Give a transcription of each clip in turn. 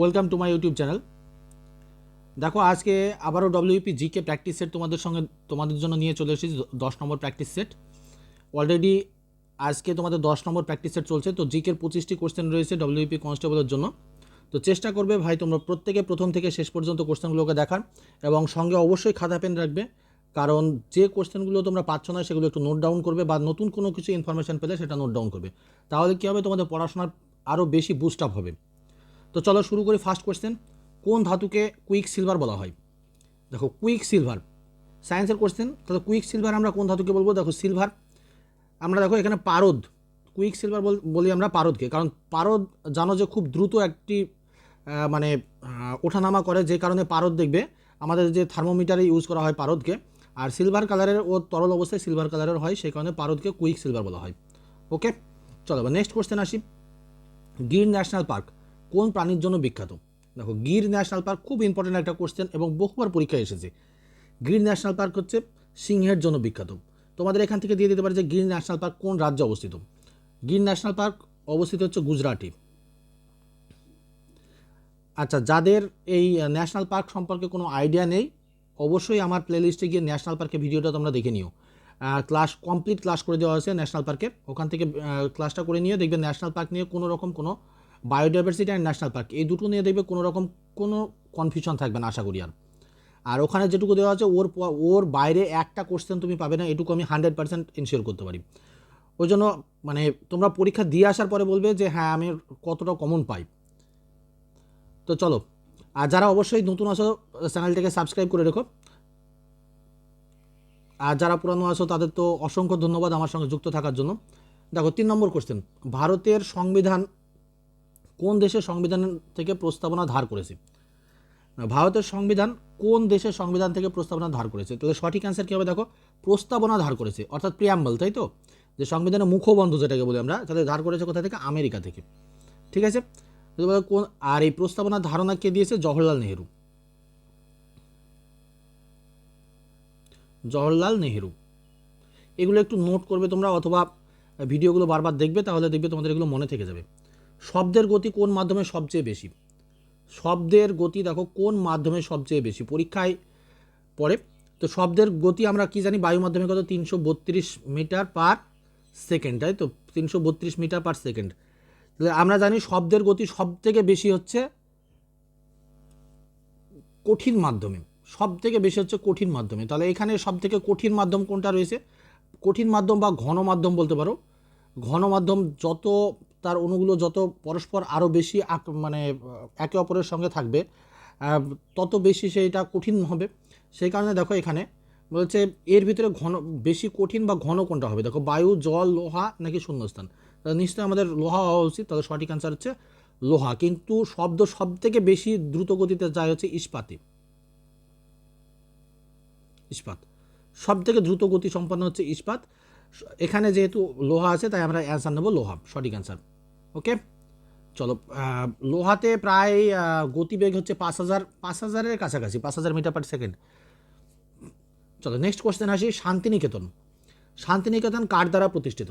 Welcome to my YouTube channel দেখো, আজকে আবারও ডব্লিউপি জিকে প্র্যাকটিস সেট তোমাদের সঙ্গে তোমাদের জন্য নিয়ে চলে এসেছি দশ নম্বর প্র্যাকটিস সেট অলরেডি আজকে তোমাদের দশ নম্বর প্র্যাকটিস সেট চলছে, তো জিকের পঁচিশটি কোশ্চেন রয়েছে ডব্লিউপি কনস্টেবলের জন্য। তো চেষ্টা করবে ভাই, তোমরা প্রত্যেকে প্রথম থেকে শেষ পর্যন্ত কোশ্চেনগুলোকে দেখার এবং সঙ্গে অবশ্যই খাতা পেন রাখবে, কারণ যে কোশ্চেনগুলো তোমরা পাচ্ছ না সেগুলো একটু নোট ডাউন করবে বা নতুন কোনো কিছু ইনফরমেশন পেলে সেটা নোট ডাউন করবে। তাহলে কী হবে, তোমাদের পড়াশোনার আরও বেশি বুস্ট আপ হবে। তো চলো শুরু করি ফার্স্ট কোশ্চেন কোন ধাতুকে কুইক সিলভার বলা হয়? দেখো কুইক সিলভার সায়েন্সের কোশ্চেন তাহলে কুইক সিলভার আমরা কোন ধাতুকে বলব? দেখো সিলভার আমরা দেখো এখানে পারদ কুইক সিলভার বলি আমরা পারদকে, কারণ পারদ জানো যে খুব দ্রুত একটি মানে ওঠানামা করে, যে কারণে পারদ দেখবে, আমাদের যে থার্মোমিটারে ইউজ করা হয় পারদকে, আর সিলভার কালারের ও তরল অবস্থায় সিলভার কালারের হয়, সেই কারণে পারদকে কুইক সিলভার বলা হয়। ওকে চলো নেক্সট কোশ্চেন আসি। গির ন্যাশনাল পার্ক কোন প্রাণীর জন্য বিখ্যাত? দেখো, গির ন্যাশনাল পার্ক খুব ইম্পর্টেন্ট একটা কোশ্চেন এবং বহুবার পরীক্ষায় এসেছে। গির ন্যাশনাল পার্ক হচ্ছে সিংহের জন্য বিখ্যাত। তোমাদের এখান থেকে দিয়ে দিতে পারে যে গির ন্যাশনাল পার্ক কোন রাজ্যে অবস্থিত? গির ন্যাশনাল পার্ক অবস্থিত হচ্ছে গুজরাটে। আচ্ছা যাদের এই ন্যাশনাল পার্ক সম্পর্কে কোনো আইডিয়া নেই, অবশ্যই আমার প্লেলিস্টে গিয়ে ন্যাশনাল পার্কের ভিডিওটা তোমরা দেখে নিও। ক্লাস কমপ্লিট ক্লাস করে দেওয়া হয়েছে ন্যাশনাল পার্কে। ওখান থেকে ক্লাসটা করে নিয়ে দেখবে ন্যাশনাল পার্ক নিয়ে কোনো রকম কোনো বায়োডাইভার্সিটি অ্যান্ড ন্যাশনাল পার্ক এই দুটো নিয়ে দেখবে কোনো রকম কোনো কনফিউশন থাকবে না, আশা করি আর। আর ওখানে যেটুকু দেওয়া আছে, ওর ওর বাইরে একটা কোশ্চেন তুমি পাবে না, এটুকু আমি হান্ড্রেড পার্সেন্ট ইনশিওর করতে পারি। ওই জন্য মানে তোমরা পরীক্ষা দিয়ে আসার পরে বলবে যে হ্যাঁ আমি কতটা কমন পাই। তো চলো, আর যারা অবশ্যই নতুন আসো চ্যানেলটাকে সাবস্ক্রাইব করে রেখো। আর যারা পুরানো আসো তাদের তো অসংখ্য ধন্যবাদ আমার সঙ্গে যুক্ত থাকার জন্য। দেখো, তিন নম্বর কোশ্চেন ভারতের সংবিধান কোন দেশের সংবিধান থেকে প্রস্তাবনা ধার করেছে? ভারতের সংবিধান কোন দেশের সংবিধান থেকে প্রস্তাবনা ধার করেছে? তাহলে সঠিক অ্যান্সার কী হবে দেখো? প্রস্তাবনা ধার করেছে, অর্থাৎ প্রিয়াম্বল তাই তো? যে সংবিধানের মুখবন্ধ যেটাকে বলি আমরা তাহলে ধার করেছে কোথা থেকে? আমেরিকা থেকে। ঠিক আছে? কোন, আর এই প্রস্তাবনার ধারণা কে দিয়েছে? জওহরলাল নেহেরু। জওহরলাল নেহেরু। এগুলো একটু নোট করবে তোমরা, অথবা ভিডিওগুলো বারবার দেখবে, তাহলে দেখবে তোমাদের এগুলো মনে থেকে যাবে। শব্দের গতি কোন মাধ্যমে সবচেয়ে বেশি? শব্দের গতি দেখো কোন মাধ্যমে সবচেয়ে বেশি? পরীক্ষায় পড়ে। তো শব্দের গতি আমরা কি জানি? বায়ু মাধ্যমে কত? তিনশো বত্রিশ মিটার পার সেকেন্ড, তাই তো? তিনশো বত্রিশ মিটার পার সেকেন্ড। তাহলে আমরা জানি শব্দের গতি সব থেকে বেশি হচ্ছে কঠিন মাধ্যমে। সব থেকে বেশি হচ্ছে কঠিন মাধ্যমে। তাহলে এখানে সব থেকে কঠিন মাধ্যম কোনটা রয়েছে? কঠিন মাধ্যম বা ঘন মাধ্যম বলতে পারো। ঘন মাধ্যম যত তার অণুগুলো যত পরস্পর আরও বেশি মানে একে অপরের সঙ্গে থাকবে তত বেশি সেইটা কঠিন হবে। সেই কারণে দেখো এখানে বলছে এর ভিতরে ঘন, বেশি কঠিন বা ঘন কোনটা হবে? দেখো বায়ু, জল, লোহা নাকি শূন্যস্থান? নিশ্চয়ই আমাদের লোহা হওয়া উচিত, তাদের সঠিক অ্যান্সার হচ্ছে লোহা। কিন্তু শব্দ সব থেকে বেশি দ্রুত গতিতে যায় হচ্ছে ইস্পাতে। ইস্পাত। সব থেকে দ্রুত গতি সম্পন্ন হচ্ছে ইস্পাত। এখানে যেহেতু লোহা আছে, তাই আমরা অ্যান্সার নেব লোহা, সঠিক অ্যান্সার ওকে? চলো লোহাতে প্রায় গতিবেগ হচ্ছে পাঁচ হাজার, পাঁচ হাজারের কাছাকাছি, পাঁচ হাজার মিটার পার সেকেন্ড। চলো নেক্সট কোশ্চেন আসি, শান্তিনিকেতন। শান্তিনিকেতন কার দ্বারা প্রতিষ্ঠিত?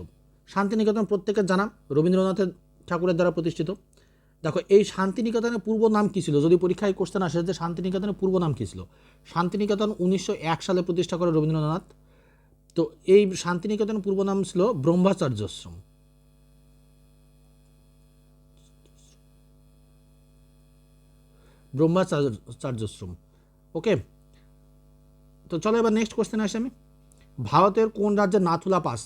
শান্তিনিকেতন প্রত্যেকের জানা রবীন্দ্রনাথের ঠাকুরের দ্বারা প্রতিষ্ঠিত। দেখো, এই শান্তিনিকেতনের পূর্ব নাম কী ছিল? যদি পরীক্ষায় কোশ্চেন আসে যে শান্তিনিকেতনের পূর্ব নাম কী ছিল? শান্তিনিকেতন উনিশশো এক সালে প্রতিষ্ঠা করে রবীন্দ্রনাথ। তো এই শান্তিনিকেতনের পূর্ব নাম ছিল ব্রহ্মাচার্যাশ্রম। ব্রহ্মাচার্যাশ্রম ওকে তো চলো এবার নেক্সট কোশ্চেন আসি আমি। ভারতের কোন রাজ্যের নাথুলা পাস?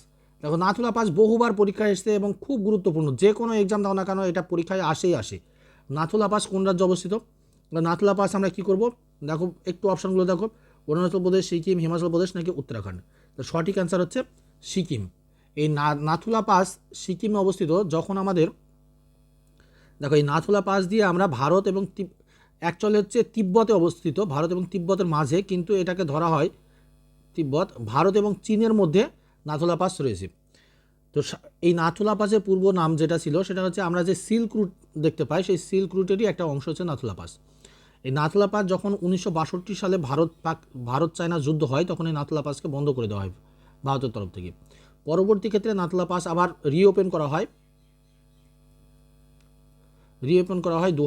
দেখো, নাথুলা পাস বহুবার পরীক্ষায় এসেছে এবং খুব গুরুত্বপূর্ণ। যে কোনো এক্সাম দাও না কেন, এটা পরীক্ষায় আসেই আসে। নাথুলা পাস কোন রাজ্যে অবস্থিত? নাথুলা পাস আমরা কী করব? দেখো, একটু অপশানগুলো দেখো। অরুণাচল প্রদেশ, সিকিম, হিমাচল প্রদেশ নাকি উত্তরাখণ্ড? তো সঠিক অ্যান্সার হচ্ছে সিকিম। এই নাথুলা পাস সিকিমে অবস্থিত যখন আমাদের, দেখো, এই নাথুলা পাস দিয়ে আমরা ভারত এবং অ্যাকচুয়ালি হচ্ছে তিব্বতে অবস্থিত, ভারত এবং তিব্বতের মাঝে, কিন্তু এটাকে ধরা হয় তিব্বত, ভারত এবং চীনের মধ্যে নাথুলা পাস রয়েছে। তো এই নাথুলা পাসের পূর্ব নাম যেটা ছিল, সেটা হচ্ছে আমরা যে সিল্ক রুট দেখতে পাই, সেই সিল্ক রুটেরই একটা অংশ হচ্ছে নাথুলা পাস এই নাথুলা পাস যখন উনিশশো বাষট্টি সালে ভারত পাক, ভারত চায়না যুদ্ধ হয়, তখন এই নাথুলা পাসকে বন্ধ করে দেওয়া হয় ভারতের তরফ থেকে। পরবর্তী ক্ষেত্রে নাথুলা পাস আবার রিওপেন করা হয়। রিওপেন করা হয় দু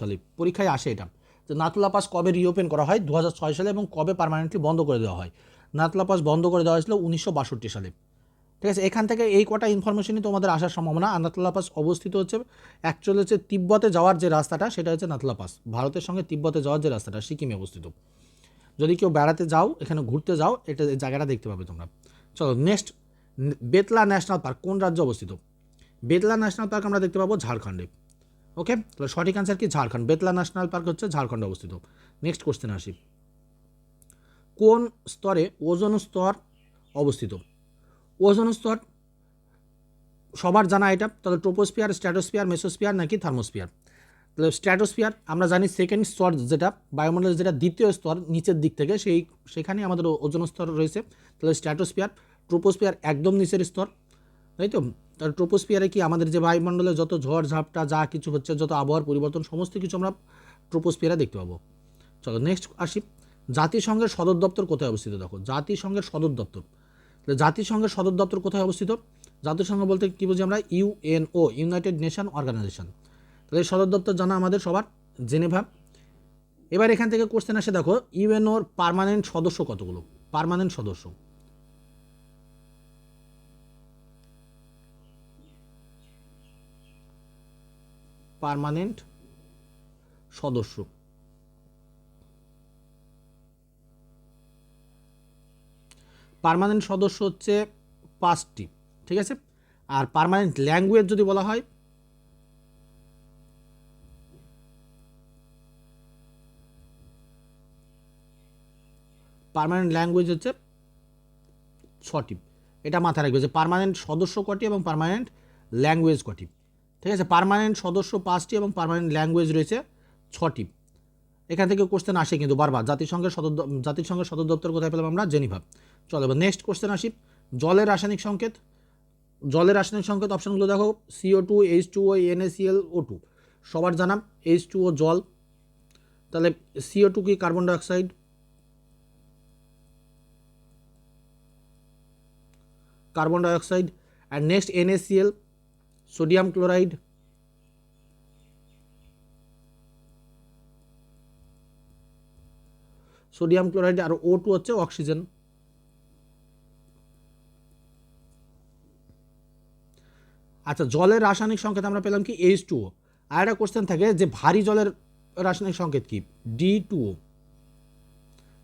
সালে। পরীক্ষায় আসে এটা। যে নাতুলা পাস কবে রিওপেন করা হয়? দু সালে এবং কবে পারমানেন্টলি বন্ধ করে দেওয়া হয়? নাতুলা পাস বন্ধ করে দেওয়া হয়েছিল উনিশশো বাষট্টি সালে। ঠিক আছে, এখান থেকে এই কটা ইনফরমেশনই তোমাদের আসার সম্ভাবনা। আর নাথুলা পাস অবস্থিত হচ্ছে অ্যাকচুয়ালি হচ্ছে তিব্বতে যাওয়ার যে রাস্তাটা, সেটা হচ্ছে নাথুলা পাস। ভারতের সঙ্গে তিব্বতে যাওয়ার যে রাস্তাটা, সিকিমে অবস্থিত। যদি কেউ বেড়াতে যাও, এখানে ঘুরতে যাও, এটা জায়গাটা দেখতে পাবে তোমরা। চলো নেক্সট বেতলা ন্যাশনাল পার্ক কোন রাজ্যে অবস্থিত? বেতলা ন্যাশনাল পার্ক আমরা দেখতে পাবো ঝাড়খণ্ডে। ওকে তাহলে সঠিক অ্যান্সার কি? ঝাড়খণ্ড। বেতলা ন্যাশনাল পার্ক হচ্ছে ঝাড়খণ্ডে অবস্থিত। নেক্সট কোশ্চেন আসি। কোন স্তরে ওজন স্তর অবস্থিত? ওজন স্তর, সবার জানা এটা। তাহলে ট্রোপোস্ফিয়ার স্ট্র্যাটোস্ফিয়ার মেসোস্ফিয়ার নাকি থার্মোস্ফিয়ার তাহলে স্ট্র্যাটোস্ফিয়ার আমরা জানি সেকেন্ড স্তর যেটা, বায়ুমণ্ডলের যেটা দ্বিতীয় স্তর নিচের দিক থেকে, সেই সেখানে আমাদের ওজন স্তর রয়েছে। তাহলে স্ট্র্যাটোস্ফিয়ার ট্রোপোস্ফিয়ার একদম নিচের স্তর। তাই তো? তাহলে ট্রোপোস্ফিয়ারে কি আমাদের যে বায়ুমণ্ডলে যত ঝড়, ঝাপটা, যা কিছু হচ্ছে, যত আবহাওয়ার পরিবর্তন, সমস্ত কিছু আমরা ট্রোপোস্ফিয়ারে দেখতে পাবো। চলো নেক্সট আসি। জাতিসংঘের সদর দপ্তর কোথায় অবস্থিত? দেখো, জাতিসংঘের সদর দপ্তর। তাহলে জাতিসংঘের সদর দপ্তর কোথায় অবস্থিত? জাতিসংঘ বলতে কী বুঝি আমরা? ইউএনও ইউনাইটেড নেশন অর্গানাইজেশন তাহলে সদর দপ্তর জানা আমাদের সবার? জেনেভা। এবার এখান থেকে কোশ্চেন আসে, দেখো ইউএনওর পার্মানেন্ট সদস্য কতগুলো? পারমানেন্ট সদস্য। পার্মানেন্ট সদস্য। পার্মানেন্ট সদস্য হচ্ছে পাঁচটি, ঠিক আছে? আর পার্মানেন্ট ল্যাঙ্গুয়েজ যদি বলা হয়, পার্মানেন্ট ল্যাঙ্গুয়েজ হচ্ছে ছটি। এটা মাথায় রাখবে যে পার্মানেন্ট সদস্য কটি এবং পার্মানেন্ট ল্যাঙ্গুয়েজ কটি। ঠিক আছে? পারমানেন্ট সদস্য পাঁচটি এবং পারমানেন্ট ল্যাঙ্গুয়েজ রয়েছে ছটি। এখান থেকে কোশ্চেন আসে কিন্তু বারবার। জাতিসংঘের সদর জাতিসংঘের সদর দপ্তর কোথায় পেলাম আমরা? জেনিভা। চলো, এবার নেক্সট কোশ্চেন আসি। জলের রাসায়নিক সংকেত। জলের রাসায়নিক সংকেত অপশনগুলো দেখো। C O two H two O NaCl O two সবার জানা? এইচ টু ও জল। তাহলে সিও টু কি? Carbon dioxide carbon dioxide and next NaCl sodium chloride sodium chloride R O two হচ্ছে অক্সিজেন। আচ্ছা জলের রাসায়নিক সংকেত আমরা পেলাম কি? এইচ টু আর একটা কোশ্চেন থাকে যে ভারী জলের রাসায়নিক সংকেত কি? ডি টু ও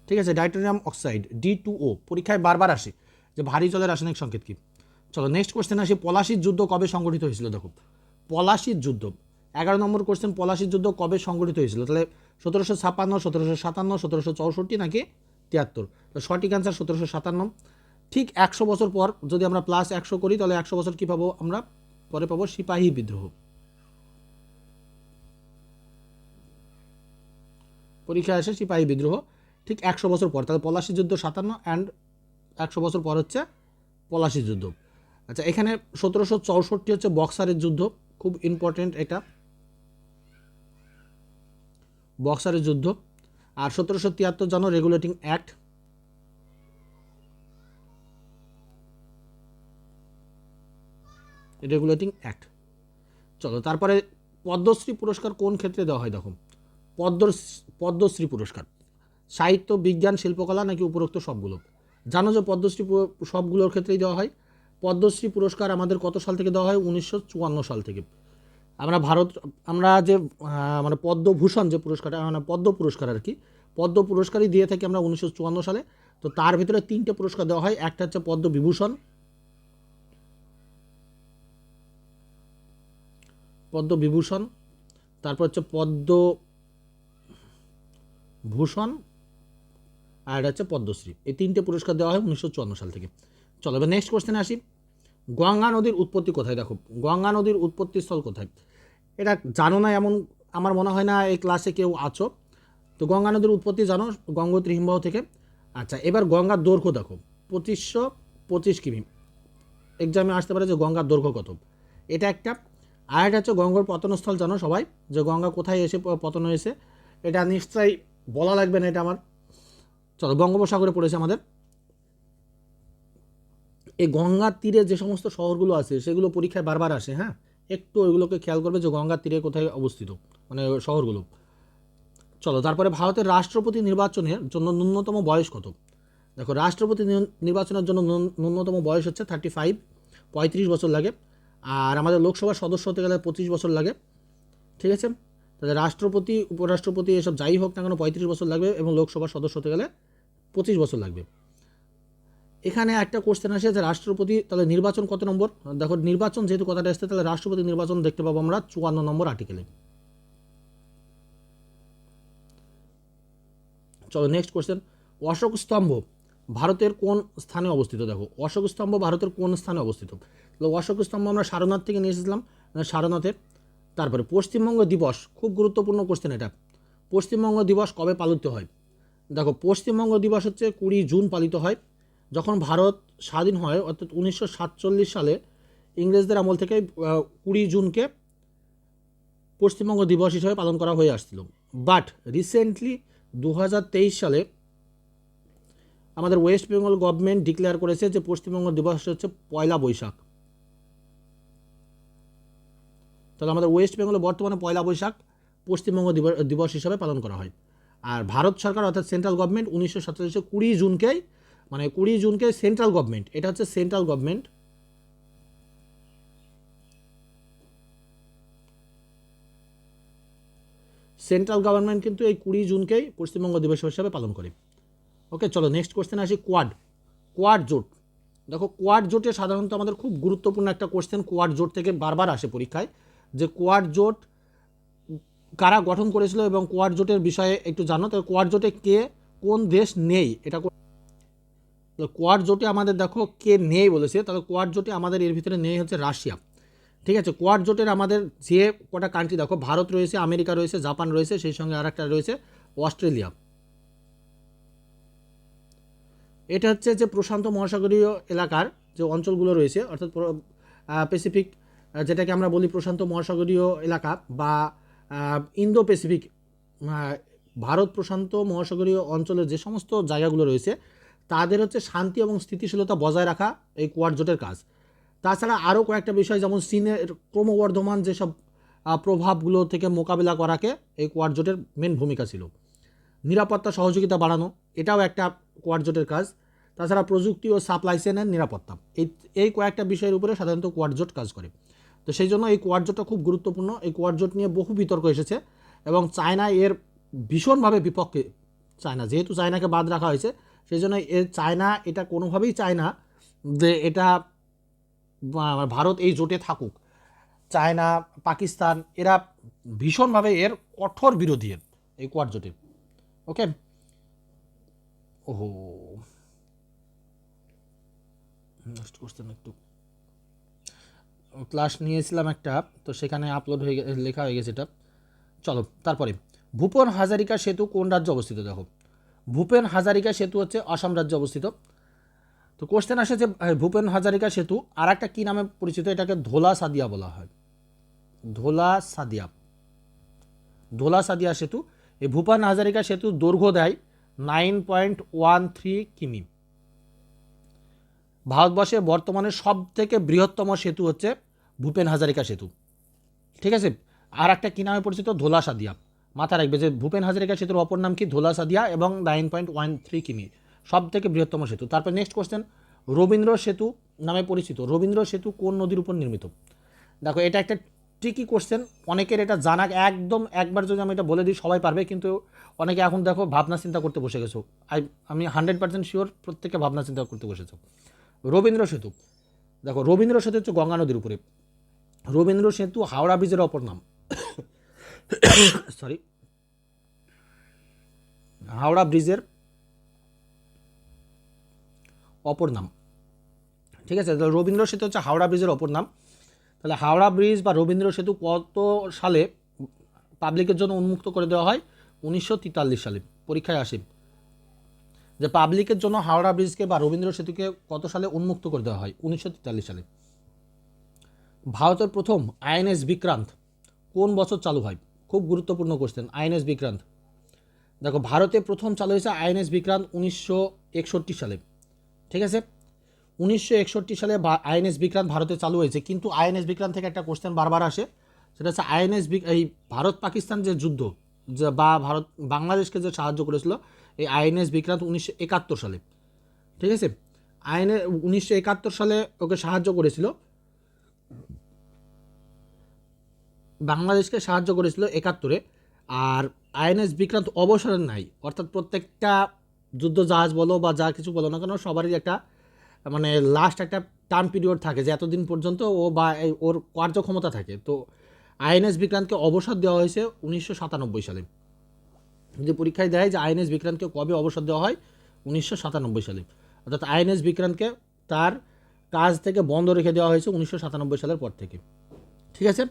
ঠিক আছে ডাইটোনিয়াম অক্সাইড ডি টু ও পরীক্ষায় বারবার আসে যে ভারী জলের রাসায়নিক সংকেত কি? চলো নেক্সট কোশ্চেন আসি, পলাশির যুদ্ধ কবে সংগঠিত হয়েছিল? দেখো, পলাশির যুদ্ধ, এগারো নম্বর কোশ্চেন পলাশির যুদ্ধ কবে সংগঠিত হয়েছিল? তাহলে সতেরোশো ছাপ্পান্ন, সতেরোশো সাতান্ন, সতেরোশো চৌষট্টি নাকি তিয়াত্তর? তো সঠিক অ্যান্সার সতেরোশো সাতান্ন। ঠিক একশো বছর পর যদি আমরা প্লাস একশো করি, তাহলে একশো বছর কী পাবো? আমরা পরে পাবো সিপাহী বিদ্রোহ। পরীক্ষায় আসে সিপাহী বিদ্রোহ। ঠিক একশো বছর পর, তাহলে পলাশি যুদ্ধ সাতান্ন অ্যান্ড একশো বছর পর হচ্ছে পলাশি যুদ্ধ। আচ্ছা এখানে সতেরোশো চৌষট্টি হচ্ছে বক্সারের যুদ্ধ, খুব ইম্পর্টেন্ট এটা। বক্সারের যুদ্ধ। আর সতেরোশো তিয়াত্তর জানো রেগুলেটিং অ্যাক্ট রেগুলেটিং অ্যাক্ট চলো, তারপরে পদ্মশ্রী পুরস্কার কোন ক্ষেত্রে দেওয়া হয়, দেখো। পদ্ম পদ্মশ্রী পুরস্কার। সাহিত্য, বিজ্ঞান, শিল্পকলা নাকি উপরোক্ত সবগুলো? জানো যে পদ্মশ্রী সবগুলোর ক্ষেত্রেই দেওয়া হয়। পদ্মশ্রী পুরস্কার আমাদের কত সাল থেকে দেওয়া হয়? উনিশশো চুয়ান্ন সাল থেকে। আমরা ভারত, আমরা যে মানে পদ্মভূষণ যে পুরস্কারটা মানে পদ্ম পুরস্কার আর কি, পদ্ম পুরস্কারই দিয়ে থাকি আমরা উনিশশো চুয়ান্ন সালে। তো তার ভিতরে তিনটে পুরস্কার দেওয়া হয়, একটা হচ্ছে পদ্মবিভূষণ। পদ্মবিভূষণ, তারপর হচ্ছে পদ্ম ভূষণ আর হচ্ছে পদ্মশ্রী। এই তিনটে পুরস্কার দেওয়া হয় উনিশশো চুয়ান্ন সাল থেকে। চলো, এবার নেক্সট কোশ্চেনে আসি। গঙ্গা নদীর উৎপত্তি কোথায়? দেখো, গঙ্গা নদীর উৎপত্তি স্থল কোথায়? এটা জানো না এমন, আমার মনে হয় না এই ক্লাসে কেউ আছো। তো গঙ্গা নদীর উৎপত্তি জানো, গঙ্গোত্রী হিমবাহ থেকে? আচ্ছা এবার গঙ্গার দৈর্ঘ্য দেখো, পঁচিশশো পঁচিশ কিমি। এক্সামে আসতে পারে যে গঙ্গার দৈর্ঘ্য কত। এটা একটা। আর এটা হচ্ছে গঙ্গার পতনস্থল, জানো সবাই? যে গঙ্গা কোথায় এসে পতন হয়েছে। এটা নিশ্চয়ই বলা লাগবে না এটা আমার। চলো, বঙ্গোপসাগরে পড়েছে আমাদের। এই গঙ্গার তীরে যে সমস্ত শহরগুলো আছে, সেগুলো পরীক্ষায় বারবার আসে হ্যাঁ? একটু ওইগুলোকে খেয়াল করবে যে গঙ্গার তীরে কোথায় অবস্থিত মানে শহরগুলো। চলো, তারপরে ভারতের রাষ্ট্রপতি নির্বাচনের জন্য ন্যূনতম বয়স কত? দেখো, রাষ্ট্রপতি নির- নির্বাচনের জন্য ন্যূন- ন্যূনতম বয়স হচ্ছে থার্টি ফাইভ পঁয়ত্রিশ বছর লাগে। আর আমাদের লোকসভার সদস্য হতে গেলে পঁচিশ বছর লাগে। ঠিক আছে? তাহলে রাষ্ট্রপতি, উপরাষ্ট্রপতি এসব যাই হোক না কেন, পঁয়ত্রিশ বছর লাগবে এবং লোকসভার সদস্য হতে গেলে পঁচিশ বছর লাগবে। এখানে একটা কোশ্চেন আসে যে রাষ্ট্রপতি তাহলে নির্বাচন কত নম্বর? দেখো, নির্বাচন যেহেতু কথাটা আসছে তাহলে রাষ্ট্রপতি নির্বাচন দেখতে পাবো আমরা চুয়ান্ন নম্বর আর্টিকেলে চলো নেক্সট কোশ্চেন অশোক স্তম্ভ ভারতের কোন স্থানে অবস্থিত? দেখো, অশোক স্তম্ভ ভারতের কোন স্থানে অবস্থিত? তাহলে অশোক স্তম্ভ আমরা সারনাথ থেকে নিয়ে এসেছিলাম সারনাথের তারপরে পশ্চিমবঙ্গ দিবস, খুব গুরুত্বপূর্ণ কোশ্চেন এটা। পশ্চিমবঙ্গ দিবস কবে পালিত হয়? দেখো, পশ্চিমবঙ্গ দিবস হচ্ছে কুড়ি জুন পালিত হয়। যখন ভারত স্বাধীন হয়, অর্থাৎ উনিশশো সাতচল্লিশ সালে ইংরেজদের আমল থেকে কুড়ি জুনকে পশ্চিমবঙ্গ দিবস হিসেবে পালন করা হয়ে আসছিল। বাট রিসেন্টলি দু হাজার তেইশ সালে আমাদের ওয়েস্ট বেঙ্গল গভর্নমেন্ট ডিক্লেয়ার করেছে যে পশ্চিমবঙ্গ দিবস হচ্ছে পয়লা বৈশাখ। তাহলে আমাদের ওয়েস্ট বেঙ্গলে বর্তমানে পয়লা বৈশাখ পশ্চিমবঙ্গ দিবস হিসাবে পালন করা হয়। আর ভারত সরকার, অর্থাৎ সেন্ট্রাল গভর্নমেন্ট উনিশশো সাতচল্লিশে কুড়ি জুনকেই মানে কুড়ি জুনকে সেন্ট্রাল গভর্নমেন্ট, এটা হচ্ছে সেন্ট্রাল গভর্নমেন্ট। সেন্ট্রাল গভর্নমেন্ট কিন্তু এই কুড়ি জুনকেই পশ্চিমবঙ্গ দিবস হিসাবে পালন করে। ওকে, চলো নেক্সট কোশ্চেন আসি কোয়াড কোয়াড জোট। দেখো কোয়াড জোটে সাধারণত আমাদের খুব গুরুত্বপূর্ণ একটা কোশ্চেন কোয়াড জোট থেকে বারবার আসে পরীক্ষায়, যে কোয়াড জোট কারা গঠন করেছিল এবং কোয়াড জোটের বিষয়ে একটু জানো, তো কোয়াড জোটে কে কোন দেশ নেই, এটা কো- তো কোয়াড জোটে আমাদের দেখো কে নেই বলেছে, তাহলে কোয়াড জোটে আমাদের এর ভিতরে নেই হচ্ছে রাশিয়া। ঠিক আছে কোয়াড জোটের আমাদের যে কটা কান্ট্রি দেখো, ভারত রয়েছে, আমেরিকা রয়েছে, জাপান রয়েছে, সেই সঙ্গে আর একটা রয়েছে, অস্ট্রেলিয়া। এটা হচ্ছে যে প্রশান্ত মহাসাগরীয় এলাকার যে অঞ্চলগুলো রয়েছে, অর্থাৎ প্যাসিফিক যেটাকে আমরা বলি প্রশান্ত মহাসাগরীয় এলাকা বা ইন্দো প্যাসিফিক ভারত প্রশান্ত মহাসাগরীয় অঞ্চলের যে সমস্ত জায়গাগুলো রয়েছে তাদের হচ্ছে শান্তি এবং স্থিতিশীলতা বজায় রাখা এই কোয়াড জোটের কাজ। তাছাড়া আরও কয়েকটা বিষয়, যেমন চীনের ক্রমবর্ধমান যেসব প্রভাবগুলো থেকে মোকাবিলা করাকে এই কোয়াড জোটের মেন ভূমিকা ছিল। নিরাপত্তা, সহযোগিতা বাড়ানো, এটাও একটা কোয়াড জোটের কাজ। তাছাড়া প্রযুক্তি ও সাপ্লাই চেনের নিরাপত্তা, এই এই কয়েকটা বিষয়ের উপরে সাধারণত কোয়াড জোট কাজ করে। তো সেই জন্য এই কোয়াড জোটটা খুব গুরুত্বপূর্ণ। এই কোয়াড জোট নিয়ে বহু বিতর্ক এসেছে এবং চায়না এর ভীষণভাবে বিপক্ষে, চায়না, যেহেতু চায়নাকে বাদ রাখা হয়েছে সেই জন্য এর চায়না এটা কোনোভাবেই চায় না যে এটা ভারত এই জোটে থাকুক। চায়না, পাকিস্তান, এরা ভীষণভাবে এর কঠোর বিরোধী এর, এই কোয়াড জোটের ওকে? ওহো। একটু। ক্লাস নিয়েছিলাম একটা, তো সেখানে আপলোড হয়ে লেখা হয়ে গেছে এটা। চলো, তারপরে। ভূপেন হাজারিকা সেতু কোন রাজ্যে অবস্থিত? দেখো। ভূপেন হাজারিকা সেতু হচ্ছে আসাম রাজ্যে অবস্থিত। তো কোশ্চেন আসে যে ভূপেন হাজারিকা সেতু আর একটা কী নামে পরিচিত? এটাকে ধোলা সাদিয়া বলা হয়। ধোলা সাদিয়া। ধোলা সাদিয়া সেতু। এই ভূপেন হাজারিকা সেতু দৈর্ঘ্য দেয় নাইন পয়েন্ট ওয়ান থ্রি কিমি। ভারতবর্ষে বর্তমানে সব থেকে বৃহত্তম সেতু হচ্ছে ভূপেন হাজারিকা সেতু। ঠিক আছে? আর একটা কী নামে পরিচিত? ধোলা সাদিয়া। মাথা রাখবে যে ভূপেন হাজারিকা সেতুর অপর নাম কি? ধোলা সাদিয়া এবং নাইন পয়েন্ট ওয়ান থ্রি কিমি। সব থেকে বৃহত্তম সেতু। তারপর নেক্সট কোশ্চেন রবীন্দ্র সেতু নামে পরিচিত। রবীন্দ্র সেতু কোন নদীর উপর নির্মিত? দেখো, এটা একটা ট্রিকি কোশ্চেন অনেকের এটা জানা একদম একবার যদি আমি এটা বলে দিই, সবাই পারবে। কিন্তু অনেকে এখন দেখো ভাবনা চিন্তা করতে বসে গেছো। আই আমি হান্ড্রেড পার্সেন্ট শিওর প্রত্যেকে ভাবনা চিন্তা করতে বসেছো। রবীন্দ্র সেতু। দেখো, রবীন্দ্র সেতু হচ্ছে গঙ্গা নদীর উপরে। রবীন্দ্র সেতু হাওড়া ব্রিজের অপর নাম। সরি। হাওড়া ব্রিজের অপর নাম। ঠিক আছে তো রবীন্দ্র সেতু হচ্ছে হাওড়া ব্রিজের অপর নাম। তাহলে হাওড়া ব্রিজ বা রবীন্দ্র সেতু কত সালে পাবলিকের জন্য উন্মুক্ত করে দেওয়া হয়? উনিশশো তেতাল্লিশ সালে, পরীক্ষায় আসে। যে পাবলিকের জন্য হাওড়া ব্রিজকে বা রবীন্দ্র সেতুকে কত সালে উন্মুক্ত করে দেওয়া হয়? উনিশশো তেতাল্লিশ সালে। ভারতের প্রথম আইএনএস বিক্রান্ত কোন বছর চালু হয়? খুব গুরুত্বপূর্ণ কোশ্চেন আইএনএস বিক্রান্ত। দেখো, ভারতে প্রথম চালু হয়েছে আইএনএস বিক্রান্ত উনিশশো একষট্টি সালে, ঠিক আছে? উনিশশো একষট্টি সালে আইএনএস বিক্রান্ত ভারতে চালু হয়েছে। কিন্তু আইএনএস বিক্রান্ত থেকে একটা কোশ্চেন বারবার আসে, সেটা হচ্ছে আইএনএস এই ভারত পাকিস্তান যে যুদ্ধ, যে বা ভারত, বাংলাদেশকে যে সাহায্য করেছিল, এই আইএনএস বিক্রান্ত উনিশশো একাত্তর সালে, ঠিক আছে? আইনে উনিশশো একাত্তর সালে ওকে সাহায্য করেছিল বাংলাদেশকে সাহায্য করেছিল একাত্তরে, আর আইএনএস বিক্রান্ত অবসরের নাই। অর্থাৎ প্রত্যেকটা যুদ্ধ জাহাজ বলো বা যা কিছু বলো না কেন, সবারই একটা মানে লাস্ট একটা টার্ম পিরিয়ড থাকে যে এতদিন পর্যন্ত ও বা ওর কার্যক্ষমতা থাকে। তো আইএনএস বিক্রান্তকে অবসর দেওয়া হয়েছে উনিশশো সাতানব্বই সালে। যে পরীক্ষায় দেয় যে আইএনএস বিক্রান্তকে কবে অবসর দেওয়া হয়, উনিশশো সাতানব্বই সালে। অর্থাৎ আইএনএস বিক্রান্তকে তার কাজ থেকে বন্ধ রেখে দেওয়া হয়েছে উনিশশো সাতানব্বই সালের পর থেকে। ঠিক আছে?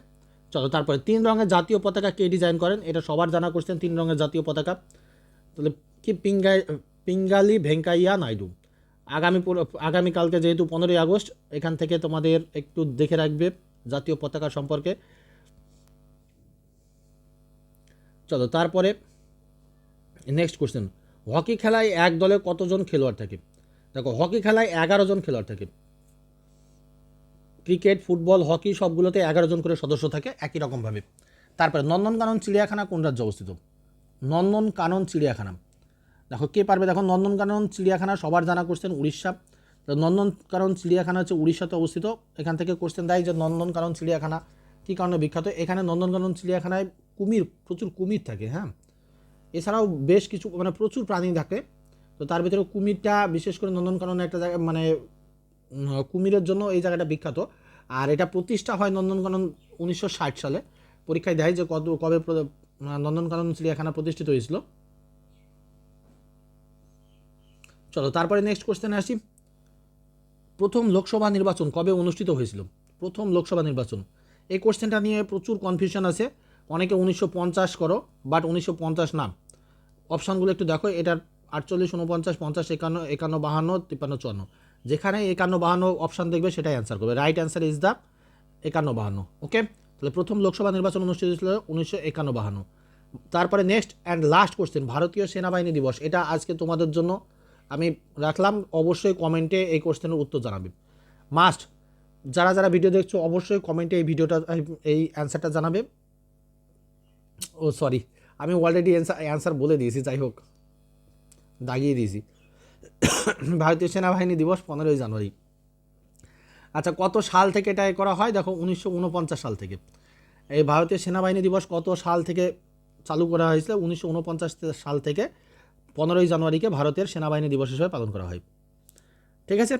চলো, তারপরে তিন রঙের জাতীয় পতাকা কে ডিজাইন করেন? এটা সবার জানা করছেন তিন রঙের জাতীয় পতাকা। তাহলে কি পিঙ্গাই পিঙ্গালি ভেঙ্কাইয়া নাইডু? আগামী আগামীকালকে যেহেতু পনেরোই আগস্ট, এখান থেকে তোমাদের একটু দেখে রাখবে জাতীয় পতাকা সম্পর্কে। চলো, তারপরে নেক্সট কোশ্চেন হকি খেলায় এক দলে কতজন খেলোয়াড় থাকে? দেখো, হকি খেলায় এগারো জন খেলোয়াড় থাকে। ক্রিকেট, ফুটবল, হকি সবগুলোতে এগারো জন করে সদস্য থাকে একই রকমভাবে। তারপরে নন্দনকানন চিড়িয়াখানা কোন রাজ্যে অবস্থিত? নন্দনকানন চিড়িয়াখানা। দেখো, কে পারবে? দেখো, নন্দনকানন চিড়িয়াখানা সবার জানা কোশ্চেন উড়িষ্যা। তো নন্দনকানন চিড়িয়াখানা হচ্ছে উড়িষ্যাতে অবস্থিত। এখান থেকে কোশ্চেন দেয় যে নন্দনকানন চিড়িয়াখানা কী কারণে বিখ্যাত? এখানে নন্দনকানন চিড়িয়াখানায় কুমির, প্রচুর কুমির থাকে হ্যাঁ? এছাড়াও বেশ কিছু মানে প্রচুর প্রাণী থাকে। তো তার ভিতরে কুমিরটা, বিশেষ করে নন্দনকানন একটা জায়গা মানে কুমিরের জন্য এই জায়গাটা বিখ্যাত। আর এটা প্রতিষ্ঠা হয় নন্দনকানন উনিশশো ষাট সালে। পরীক্ষায় দেয় যে কত কবে নন্দনকানন চিড়িয়াখানা প্রতিষ্ঠিত হয়েছিল। চলো, তারপরে নেক্সট কোশ্চেনে আসি। প্রথম লোকসভা নির্বাচন কবে অনুষ্ঠিত হয়েছিল? প্রথম লোকসভা নির্বাচন। এই কোশ্চেনটা নিয়ে প্রচুর কনফিউশন আছে। অনেকে উনিশশো পঞ্চাশ করো বাট উনিশশো পঞ্চাশ না। অপশানগুলো একটু দেখো, এটার আটচল্লিশ উনপঞ্চাশ পঞ্চাশ, একান্ন একান্ন, বাহান্ন, তিপ্পান্ন, চুয়ান্ন। যেখানে একান্ন বাহান্ন অপশান দেখবে সেটাই অ্যান্সার করবে। রাইট অ্যান্সার ইজ দ্য একান্ন বাহান্ন ওকে তাহলে প্রথম লোকসভা নির্বাচন অনুষ্ঠিত হয়েছিল উনিশশো একান্ন বাহান্ন তারপরে নেক্সট অ্যান্ড লাস্ট কোশ্চেন ভারতীয় সেনাবাহিনী দিবস, এটা আজকে তোমাদের জন্য আমি রাখলাম। অবশ্যই কমেন্টে এই কোশ্চেনের উত্তর জানাবে। মাস্ট যারা যারা ভিডিও দেখছ, অবশ্যই কমেন্টে এই ভিডিওটা এই অ্যান্সারটা জানাবে। ও সরি আমি অলরেডি অ্যান্সার অ্যান্সার বলে দিয়েছি, যাই হোক, দাগিয়ে দিয়েছি। ভারতীয় সেনাবাহিনী দিবস পনেরোই জানুয়ারি। আচ্ছা কত সাল থেকে এটা করা হয়? দেখো, উনিশশো উনপঞ্চাশ সাল থেকে। এই ভারতীয় সেনাবাহিনী দিবস কত সাল থেকে চালু করা হয়েছিল? উনিশশো উনপঞ্চাশ সাল থেকে পনেরোই জানুয়ারিকে ভারতের সেনাবাহিনী দিবস হিসেবে পালন করা হয়। ঠিক আছে?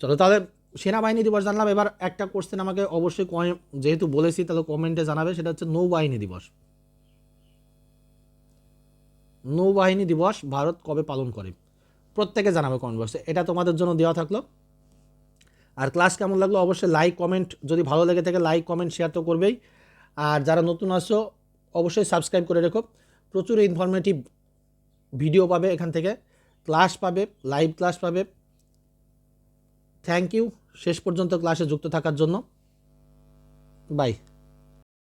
চলো তাহলে সেনাবাহিনী দিবস জানলাম। এবার একটা কোশ্চেন আমাকে অবশ্যই যেহেতু বলেছি, তাহলে কমেন্টে জানাবে। সেটা হচ্ছে নৌবাহিনী দিবস। নৌবাহিনী দিবস ভারত কবে পালন করে? প্রত্যেকে জানাবে কমেন্ট বক্সে এটা তোমাদের জন্য দেওয়া থাকল। আর ক্লাস কেমন লাগল অবশ্যই লাইক কমেন্ট যদি ভালো লেগে থাকে লাইক কমেন্ট শেয়ার তো করবেই। আর যারা নতুন আসছো অবশ্যই সাবস্ক্রাইব করে রেখো। প্রচুর ইনফরমেটিভ ভিডিও পাবে এখান থেকে। ক্লাস পাবে লাইভ ক্লাস পাবে। থ্যাংক ইউ শেষ পর্যন্ত ক্লাসে যুক্ত থাকার জন্য। বাই